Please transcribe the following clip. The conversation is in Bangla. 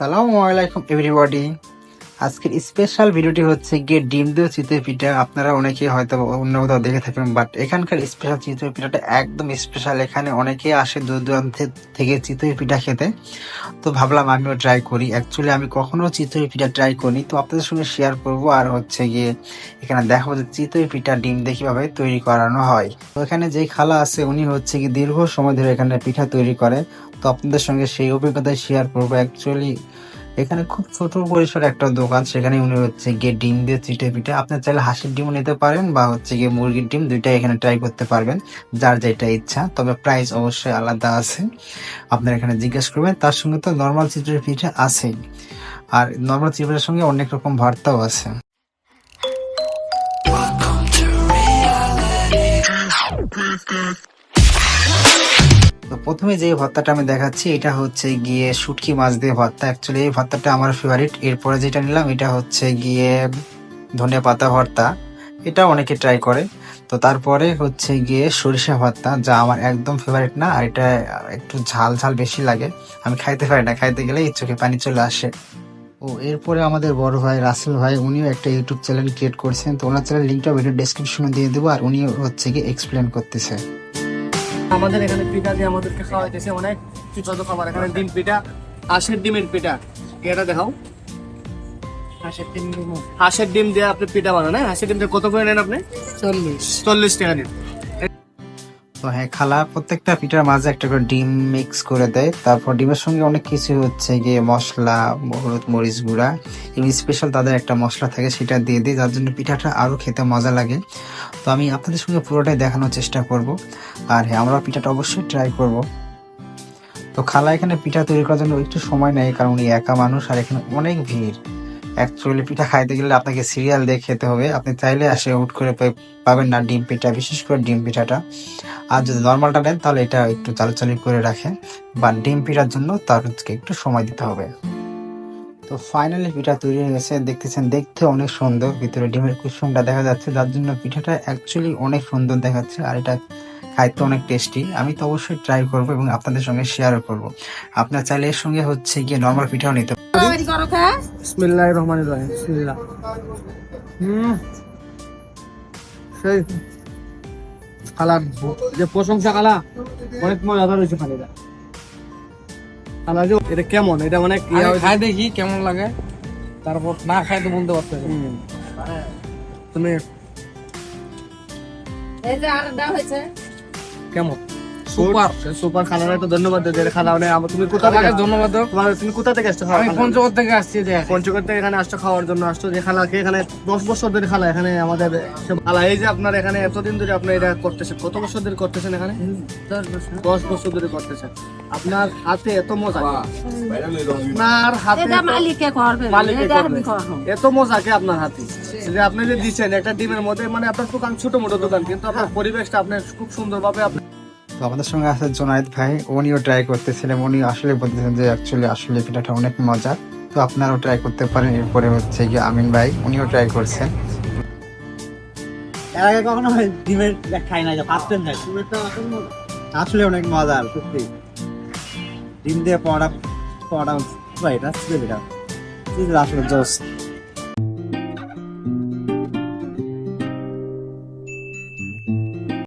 Assalamualaikum everybody. আজকের স্পেশাল ভিডিওটি হচ্ছে গিয়ে ডিম দিয়ে চিতই পিঠা। আপনারা অনেকেই হয়তো অন্য কোথাও দেখে থাকবেন বাট এখানকার স্পেশাল চিতই পিঠাটা একদম স্পেশাল এখানে অনেকেই আসে দূর দূরান্ত থেকে চিতই পিঠা খেতে। তো ভাবলাম আমিও ট্রাই করি। অ্যাকচুয়ালি আমি কখনো চিতই পিঠা ট্রাই করিনি। তো আপনাদের সঙ্গে শেয়ার করব আর হচ্ছে গিয়ে এখানে দেখাবো যে চিতই পিঠা ডিম দিয়ে কীভাবে তৈরি করানো হয়। তো এখানে যেই খালা আছে, উনি হচ্ছে কি দীর্ঘ সময় ধরে এখানে পিঠা তৈরি করে। তো আপনাদের সঙ্গে সেই অভিজ্ঞতা শেয়ার করব। অ্যাকচুয়ালি এখানে খুব ছোট পরিসর একটা দোকান, সেখানে উনি হচ্ছে গিয়ে ডিম দিয়ে চিটে পিঠে, আপনি চাইলে হাঁসের ডিমও নিতে পারেন বা হচ্ছে গিয়ে মুরগির ডিম, দুইটাই এখানে ট্রাই করতে পারবেন, যার যেটা ইচ্ছা। তবে প্রাইস অবশ্যই আলাদা আছে। আপনারা এখানে জিজ্ঞেস করবেন, তার সঙ্গে তো নর্মাল চিটের পিঠে আছেই। আর নর্মাল চিটের সঙ্গে অনেক রকম ভর্তাও আছে। প্রথমে যে ভর্তাটা আমি দেখাচ্ছি, এটা হচ্ছে গিয়ে শুটকি মাছ দিয়ে ভর্তা অ্যাকচুয়ালি এই ভর্তাটা আমার ফেভারিট এরপরে যেটা নিলাম, এটা হচ্ছে গিয়ে ধনে পাতা ভর্তা। এটা অনেকে ট্রাই করে। তো তারপরে হচ্ছে গিয়ে সরিষা ভর্তা, যা আমার একদম ফেভারিট না, আর এটা একটু ঝাল ঝাল বেশি লাগে। আমি খাইতে পারি না, খাইতে গেলে চোখে পানি চলে আসে। ও, এরপরে আমাদের বড় ভাই রাসেল ভাই, উনিও একটা ইউটিউব চ্যানেল ক্রিয়েট করছেন। তো ওনার চ্যানেল লিঙ্কটা ভিডিও ডেসক্রিপশনে দিয়ে দেবো, আর উনিও হচ্ছে গিয়ে এক্সপ্লেন করতেছে। আমাদের এখানে পিঠা দিয়ে আমাদেরকে খাওয়াইতেছে অনেক সুস্বাদু খাবার। এখানে ডিম পিঠা হাঁসের ডিমের পিঠা। এটা দেখাও। হাঁসের ডিম হাঁসের ডিম দিয়ে আপনি পিঠা বানান হ্যাঁ? হাঁসের ডিম দিয়ে কত করে নেন আপনি? চল্লিশ। চল্লিশ টাকা নিন। তো হ্যাঁ খালা প্রত্যেকটা পিঠার মাঝে একটা করে ডিম মিক্স করে দেয়। তারপর ডিমের সঙ্গে অনেক কিছু হচ্ছে, গিয়ে মশলা, হলুদ, মরিচ গুঁড়া এবং স্পেশাল তাদের একটা মশলা থাকে সেটা দিয়ে দিই, যার জন্য পিঠাটা আরও খেতে মজা লাগে। তো আমি আপনাদের সঙ্গে পুরোটাই দেখানোর চেষ্টা করব। আর হ্যাঁ আমরা পিঠাটা অবশ্যই ট্রাই করব। তো খালা এখানে পিঠা তৈরি করার জন্য একটু সময় নেয়, কারণ উনি একা মানুষ আর এখানে অনেক ভিড়। অ্যাকচুয়ালি পিঠা খাইতে গেলে আপনাকে সিরিয়াল দিয়ে খেতে হবে। আপনি চাইলে আসে হুট করে পাবেন না ডিম পিঠা, বিশেষ করে ডিম পিঠাটা। আর যদি নর্মালটা নেন, তাহলে এটা একটু চালচালি করে রাখেন। বা ডিম পিঠার জন্য তার হচ্ছে একটু সময় দিতে হবে। তো ফাইনালি পিঠা তৈরি হয়ে গেছে। দেখতেছেন, দেখতে অনেক সুন্দর। ভিতরে ডিমের কুসুমটা দেখা যাচ্ছে। যার জন্য পিঠাটা অ্যাকচুয়ালি অনেক সুন্দর দেখাচ্ছে। আর এটা খাইতে অনেক টেস্টি আমি তো অবশ্যই ট্রাই করব এবং আপনাদের সঙ্গে শেয়ারও করব। আপনার চাইলে এর সঙ্গে হচ্ছে গিয়ে নর্মাল পিঠাও নিতে বিসমিল্লাহ রহমান রহিম বিসমিল্লাহ। হুম। সেই খালার যে প্রশংসা খালা অনেক মজাদার হয়েছে খালিটা। খালা যে এটা কেমন? এটা অনেক। খাই দেখি কেমন লাগে। তারপর না খাই তো বলতে পারতে তুমি এই যে আরেকটা হয়েছে। কেমন? সুপার সুপার খালার তো ধন্যবাদ দিতে খালা মানে তুমি কোথা থেকে ধন্যবাদ। তোমার তুমি কোথা থেকে আসছো? আমি পঞ্চগড় থেকে আসছি যে। পঞ্চগড় থেকে এখানে আসছো খাওয়ার জন্য আসছো যে খালাকে এখানে দশ বছর ধরে খালা এখানে আমাদের সে খালা এই যে আপনার এখানে এতদিন ধরে আপনি এটা করতেছেন কত বছর ধরে করতেছেন এখানে? দশ বছর। ধরে করতেছেন। আপনার হাতে এত মজা। আপনার হাতে এত- মালিকে মজা কে আপনার হাতে? যে আপনি যে দিচ্ছেন একটা ডিমের মধ্যে মানে আপনার দোকান ছোট মোটো দোকান কিন্তু আপনার পরিবেশটা আপনার খুব সুন্দরভাবে আপনি তো আমাদের সঙ্গে আছে জোনায়েদ ভাই। উনিও ট্রাই করতেছিলেন উনি আসলে বলতেছেন যে অ্যাকচুয়ালি আসলে পিঠাটা অনেক মজা তো আপনারাও ট্রাই করতে পারেন। এরপরে হচ্ছে গিয়ে আমিন ভাই উনিও ট্রাই করছেন। এর আগে কখনো ডিমের খাই না আসলে অনেক মজার সত্যি। ডিম দিয়ে পড়া পড়া ভাই এটা এটা আসলে জোস।